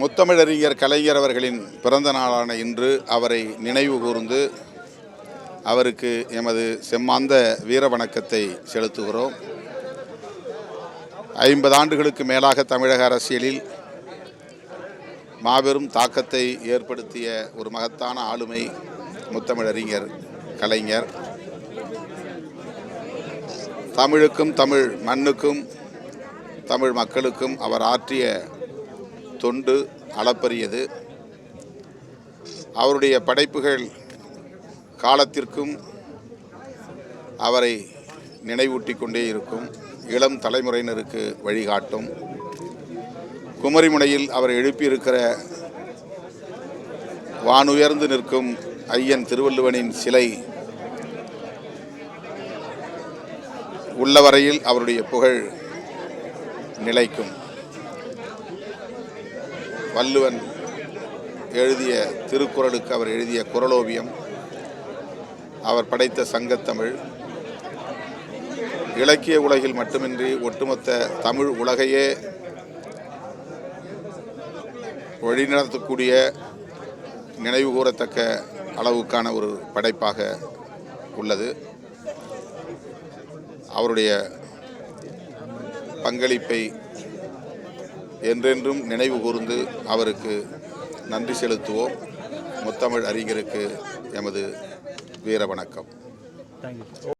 முத்தமிழறிஞர் கலைஞர் அவர்களின் பிறந்த நாளான இன்று அவரை நினைவு கூர்ந்து அவருக்கு எமது செம்மாந்த வீர வணக்கத்தை செலுத்துகிறோம். ஐம்பது ஆண்டுகளுக்கு மேலாக தமிழக அரசியலில் மாபெரும் தாக்கத்தை ஏற்படுத்திய ஒரு மகத்தான ஆளுமை முத்தமிழறிஞர் கலைஞர். தமிழுக்கும் தமிழ் மண்ணுக்கும் தமிழ் மக்களுக்கும் அவர் ஆற்றிய தொண்டு அளப்பரியது. அவருடைய படைப்புகள் காலத்திற்கும் அவரை நினைவூட்டி கொண்டே இருக்கும். இளம் தலைமுறையினருக்கு வழிகாட்டும். குமரிமுனையில் அவர் எழுப்பியிருக்கிற வானுயர்ந்து நிற்கும் ஐயன் திருவள்ளுவனின் சிலை உள்ளவரையில் அவருடைய புகழ் நிலைக்கும். வள்ளுவன் எழுதிய திருக்குறளுக்கு அவர் எழுதிய குரலோவியம் அவர் படைத்த சங்கத்தமிழ் இலக்கிய உலகில் மட்டுமின்றி ஒட்டுமொத்த தமிழ் உலகையே வழிநடத்தக்கூடிய நினைவு கூறத்தக்க அளவுக்கான ஒரு படைப்பாக உள்ளது. அவருடைய பங்களிப்பை என்றென்றும் நினைவு கூர்ந்து அவருக்கு நன்றி செலுத்துவோம். முத்தமிழ் அறிஞருக்கு எமது வீர வணக்கம். தேங்க்யூ